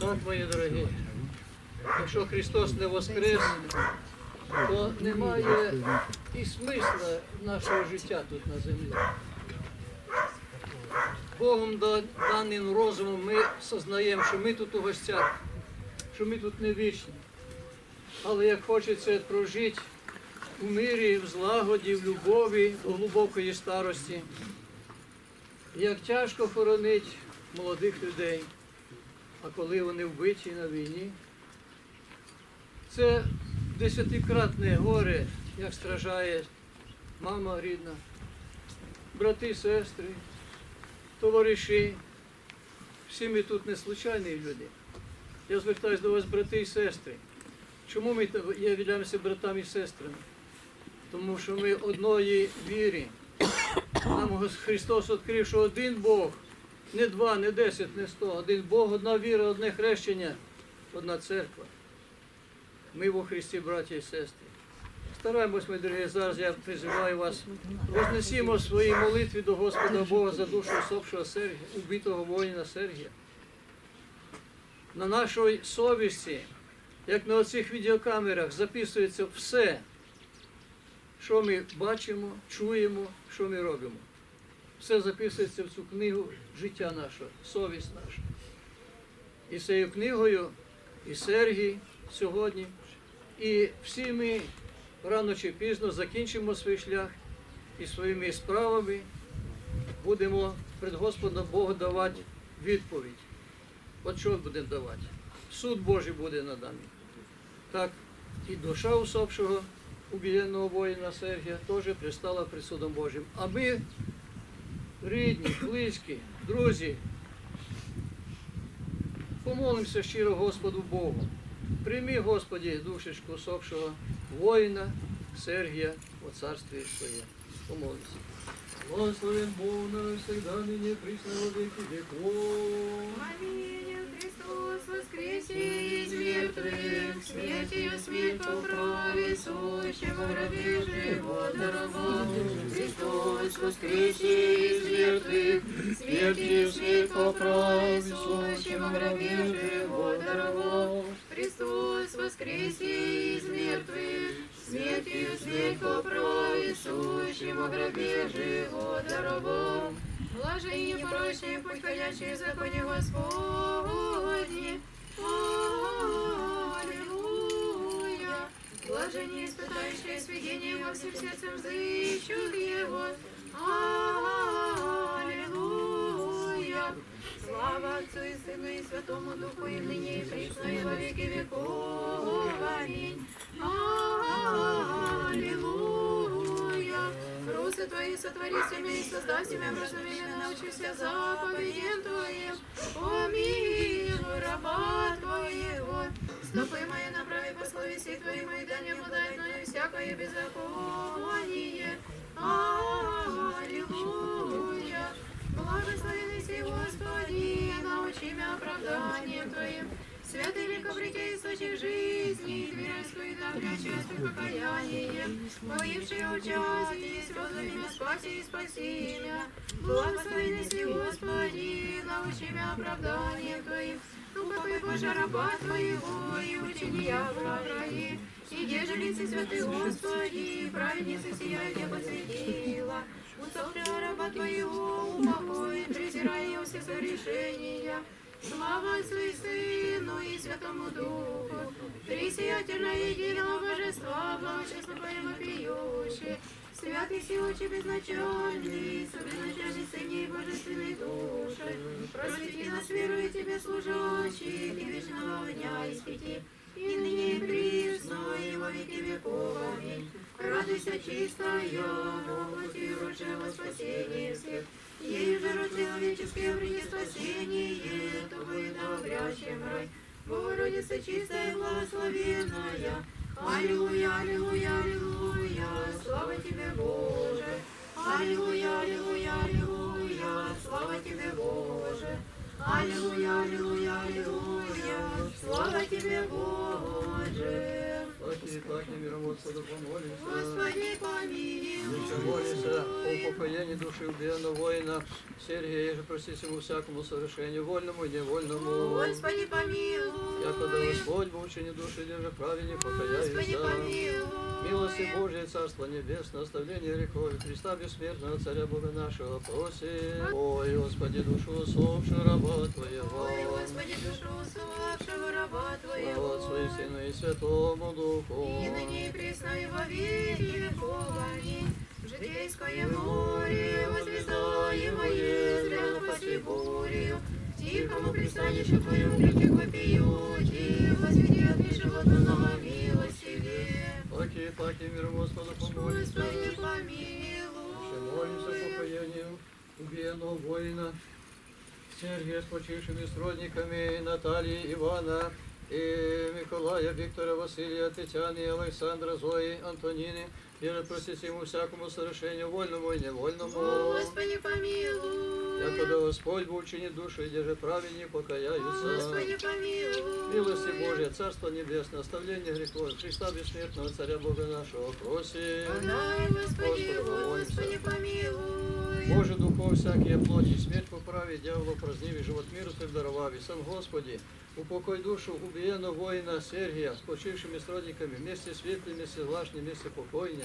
Так, мої дорогі, якщо Христос не воскрес, то немає і смисла нашого життя тут на землі. Богом даним розумом ми сознаємо, що ми тут у гостях, що ми тут не вічні. Але як хочеться прожити у мирі, в злагоді, в любові, до глибокої старості, як тяжко хоронить молодих людей, а коли вони вбиті на війні, це десятикратне горе, як страждає мама рідна, брати, сестри, товариші. Всі ми тут не случайні люди. Я звертаюся до вас, брати і сестри. Чому ми являємося братами і сестрами? Тому що ми одної вірі. Нам Христос відкрив, що один Бог, не два, не десять, не сто, один Бог, одна віра, одне хрещення, одна церква. Ми во Христі, браті і сестри. Стараємось, ми дорогі, зараз я призиваю вас. Вознесімо свої молитви до Господа Бога за душу усопшого Сергія, убитого воїна Сергія. На нашій совісті, як на оцих відеокамерах, записується все, що ми бачимо, чуємо, що ми робимо. Все записується в цю книгу життя нашого, совість наша. І цією книгою, і Сергій сьогодні, і всі ми рано чи пізно закінчимо свій шлях і своїми справами будемо перед Господом Богу давати відповідь. От що будемо давати? Суд Божий буде наданий. Так і душа усопшого убієнного воїна Сергія теж пристала перед судом Божим. А ми, рідні, близькі, друзі, помолимося щиро Господу Богу. Прийми, Господі, душечку усопшого воїна Сергія у царстві своє. Помолимося. Благословен Бог навсегда, ныне присно во веки веков. Аминь. Христос воскресе из мертвых, смертью смерть поправи, сущим в гробе живот даровал. Христос воскресе из мертвых, смертью смерть поправи, сущим в гробе живот даровал. Христос воскресе из мертвых, смертью смерть поправи, сущим в гробе живот даровал. Блаженні непорочні, путь ходячие в законе Господне. Аллилуйя. Блаженні испытающие сведения во всем сердцем взыщут Его. Аллилуйя. Слава Отцу и Сыну и Святому Духу, и ныне и присно, и во веки веков. Аминь. Аллилуйя. Русы Твои сотвори себя и создав себя разуменно, научися заповедям Твоим. Помилуй раба Твоего. Стопы мои направи по словеси Твоим, и да не обладает мною всякое беззаконие. покаяние, моивший участие, слезы меня спаси и спасения. Благословенный сей Господи, научи меня оправданием Твоим. Упокой Боже раба Твоего и учения благи. И ежели святый Господи, праведница сия я посвятила. Усопшего раба Твоего упокой, презирая его все согрешения. Слава Отцу и Сыну и Святому Духу, Трисиятельно единого Божества, благочестно поем вопиющие, Святый Силочи безначальный, Собезначальный Сыне и Божественной души, просвети нас, веруя Тебе, служащих, и вечного огня испети, и ныне и присно, и во веки веков. Аминь. Радуйся, чистая, плоти ручного спасения всех, Ей же род человеческий обрети спасение, Тобой да обрящем рай. Богородица чистая и благословенная, Аллилуйя, аллилуйя, аллилуйя, слава Тебе, Боже. Аллилуйя, аллилуйя, аллилуйя, слава Тебе, Боже. Аллилуйя, аллилуйя, аллилуйя, слава Тебе, Боже. Господи, помилуй. О упокоении души убиенного воина Сергия, же простись ему всякому совершению, вольному и невольному. Господи, помилуй. Якода Господь в учении души держи праведник Господи, покаяется. помилуй. Милости Божией, Царство Небесное, оставление грехов, и Христа Бессмертного, Царя Бога нашего, просим. Ой, Господи, душу усопшую раба Твоего. Ой, Господи, душу усопшего раба Слава Отцу и Твоего. Сыну и Святому Духу. И ныне и присно и во веки веков. Аминь. В житейское море возвязаемое, зря паси бурю. Тихому пристанищу Твоему прийти к вопиющим, возведи от животного. Паки, мир Господу помолимся. Господи, помилуй. молимся по покаянию убиенного воина Сергия с почившими сродниками Натальи, Ивана и Миколая, Виктора, Василия, Тетяны, Александра, Зои, Антонины, и простить ему всякому совершению, вольному и невольному. Господи, помилуй. Якода Господь в учении души, где же праведни покаяются. Господи, помилуй. Милости Божия, Царство Небесное, оставление грехов, Христа Бессмертного, Царя Бога нашего, просим. Дай, Господи, Господи, помилуй. Боже, духов всякие плоти, смерть поправи, дьяволу праздниві, живот миру дарував, і сам Господи, упокой душу убиенного воина Сергия, с почившими сродниками, вместе светлым, вместе влажным, вместе покойня.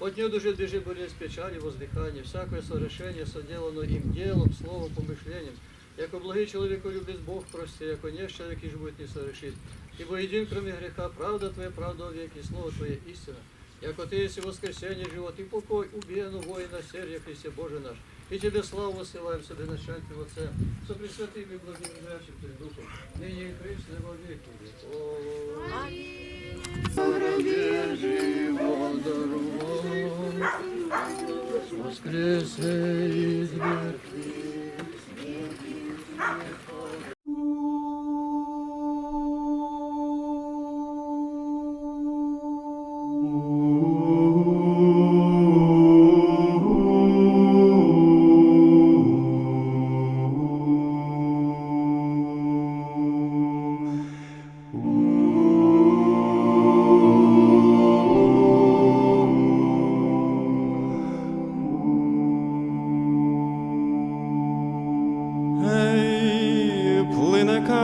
От нее душе бежит болезнь печали, воздыхание, всякое совершение, соделано им делом, словом, помышлением. Яко благий человеку любит Бог прости, яко не человек и будет не совершит. Ибо един, кроме греха, правда Твоя, правда о веки, слово Твое истина. Яко Ты есть воскресенье, живот и покой, убиену воина Сергия Христе Боже наш. И Тебе славу посылаем себе начальник Отца, со пресвятым и благим живящим Твоим Духом, ныне и присно во веки веков. Аминь. Воскресе из мертвых.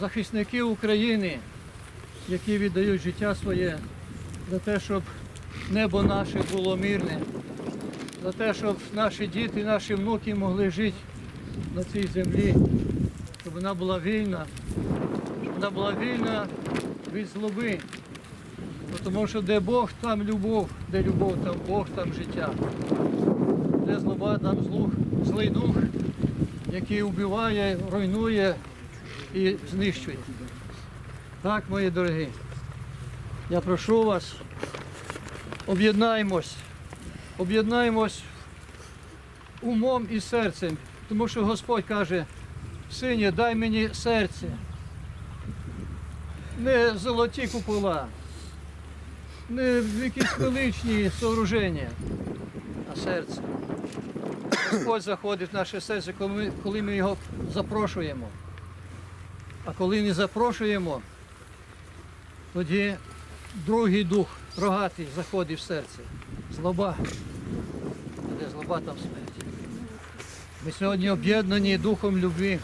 Захисники України, які віддають життя своє за те, щоб небо наше було мирне, за те, щоб наші діти, наші внуки могли жити на цій землі, щоб вона була вільна, щоб вона була вільна від злоби. Тому що де Бог, там любов, де любов, там Бог, там життя. Де злоба, там злух, злий дух, який вбиває, руйнує і знищує. Так, мої дорогі, я прошу вас, об'єднаємось, об'єднаємось умом і серцем, тому що Господь каже, сині, дай мені серце, не золоті купола, не якісь величні сооруження, а серце. Господь заходить в наше серце, коли ми, коли ми його запрошуємо. А коли не запрошуємо, тоді другий дух рогатий заходить в серце. Злоба. Де злоба, там смерть. Ми сьогодні об'єднані духом любві.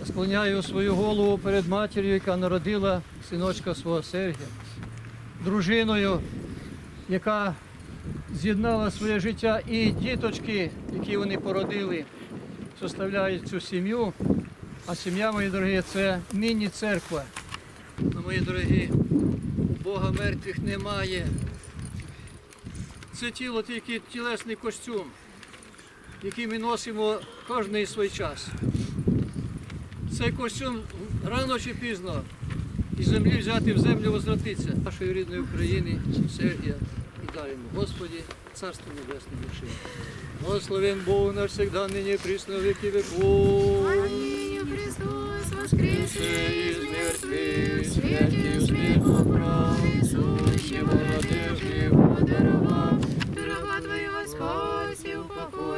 Я склоняю свою голову перед матір'ю, яка народила синочка свого Сергія, дружиною, яка з'єднала своє життя і діточки, які вони породили, составляють цю сім'ю. А сім'я, мої дорогі, це міні-церква. Ну, мої дорогі, у Бога мертвих немає. Це тіло тільки тілесний костюм, який ми носимо кожний свій час. Цей костюм рано чи пізно із землі взяти в землю возвратиться нашої рідної України, Сергія і даримо. Господі, Царство Небесне душі. Благословен Бог навсегда, нині присно віки веков. Аминь, Христос воскресе из мертвых, светил смеху правый, сущего надежды подаровав, раба Твоего спаси упокой,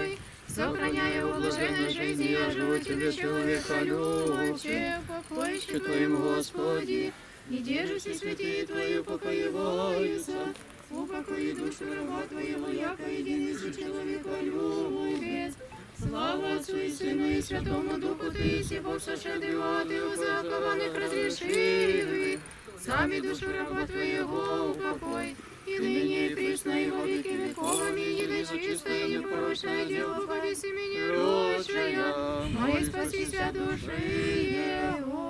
сохраняя у блаженной жизни, я живу Тебе, человека любче, покойще Твоим, Господи, и держусь и святи Твои упокоиваются, упокои душу раба Твоего, яко единый же человека любец, Слава Отцу и Сыну и Святому Духу, Ты и Бог сошедший Ты у закованных разрешивых, сами душу раба Твоего упокой, и ныне и присно и во веки веков, аминь, или чистое и непорочное дело, повеси меня, рощая, моей спасися души Его.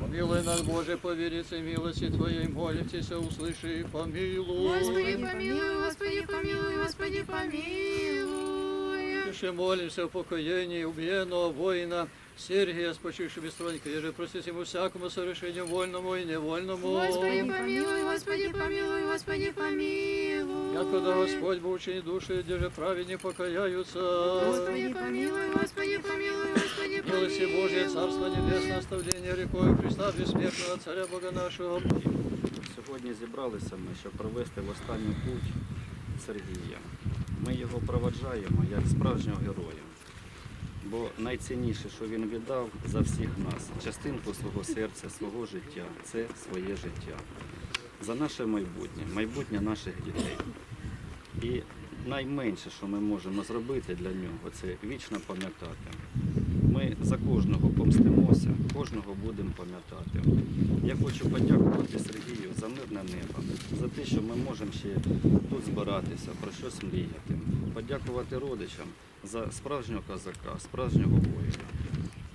Помилуй нас, Боже, по верице милости Твоей, молимся, услыши, помилуй. Господи, помилуй, Господи, помилуй, Господи, помилуй. Ще молимся о покоєнні убиенного воїна Сергія, спочивши безстронника, еже простить ему всякому совершению вольному и невольному. Господи, помилуй, Господи, помилуй, Господи, помилуй. Якода Господь бы учени души, где же праведни покаяются. Господи, помилуй, Господи, помилуй, Господи, помилуй. Милости Божие, Царство Небесное, оставление грехов Христа бессмертного, Царя Бога нашего. Сьогодні зібралися ми, щоб провести в останню путь Сергія. Ми його проваджаємо як справжнього героя. Бо найцінніше, що він віддав за всіх нас, частинку свого серця, свого життя це своє життя. За наше майбутнє, майбутнє наших дітей. І найменше, що ми можемо зробити для нього, це вічно пам'ятати. Ми за кожного помстимося, кожного будемо пам'ятати. Я хочу подякувати Сергію за мирне небо, за те, що ми можемо ще тут збиратися, про щось мріяти. Подякувати родичам за справжнього козака, справжнього воїна.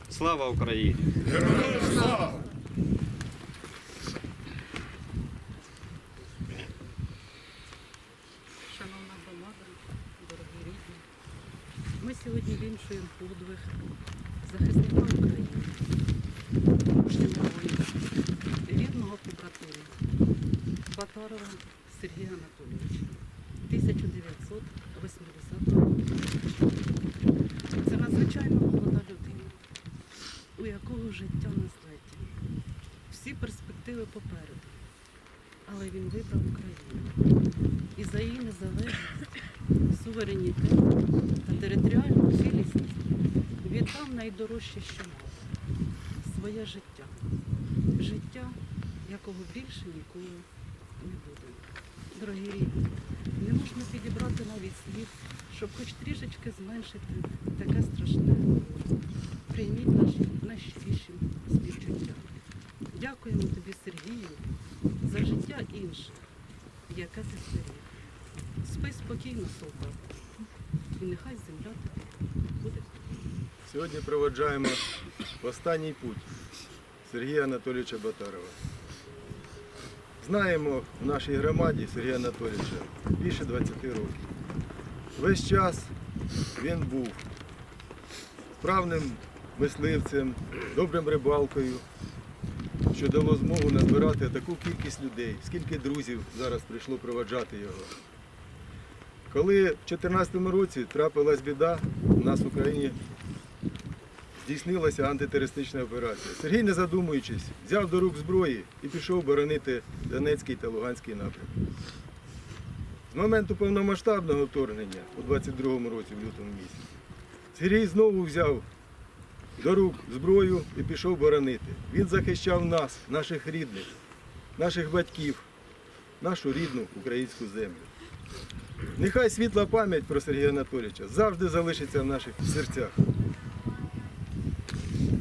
Слава Україні! Шановна громада, дорогі рідні, ми сьогодні віншуємо подвиг захисника України, мужнього воїна, рідного побратима Батарова Сергія Анатолійовича 1980 року. Молода людина, у якого життя на злеті. Всі перспективи попереду. Але він вибрав Україну і за її незалежність, суверенітет та територіальну цілісність віддав найдорожче, що мав своє життя. Життя, якого більше ніколи не буде. Дорогі рідні, не можна підібрати навіть слів, щоб хоч трішечки зменшити таке страшне. Прийміть наші найщиріші співчуття. Дякуємо тобі, Сергію, за життя інше, яке ти створив. Спи спокійно, солдат, і нехай земля тобі буде. Сьогодні проводжаємо в останній путь Сергія Анатолійовича Батарова. Знаємо в нашій громаді Сергія Анатолійовича більше 20 років. Весь час він був справним мисливцем, добрим рибалкою, що дало змогу назбирати таку кількість людей, скільки друзів зараз прийшло проводжати його. Коли в 2014 році трапилась біда, у нас в Україні здійснилася антитерористична операція. Сергій, не задумуючись, взяв до рук зброї і пішов боронити Донецький та Луганський напрям. З моменту повномасштабного вторгнення у 22-му році, в лютому місяці, Сергій знову взяв до рук зброю і пішов боронити. Він захищав нас, наших рідних, наших батьків, нашу рідну українську землю. Нехай світла пам'ять про Сергія Анатолійовича завжди залишиться в наших серцях.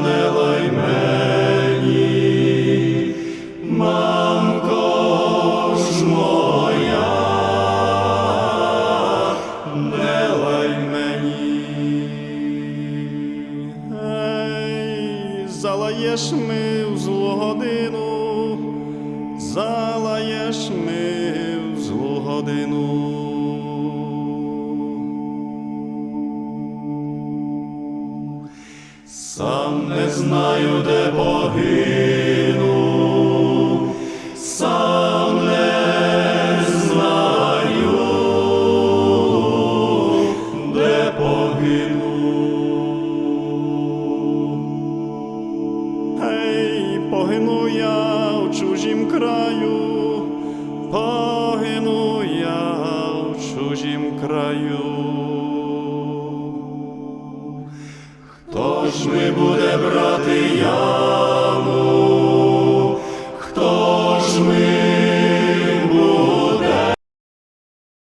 не лай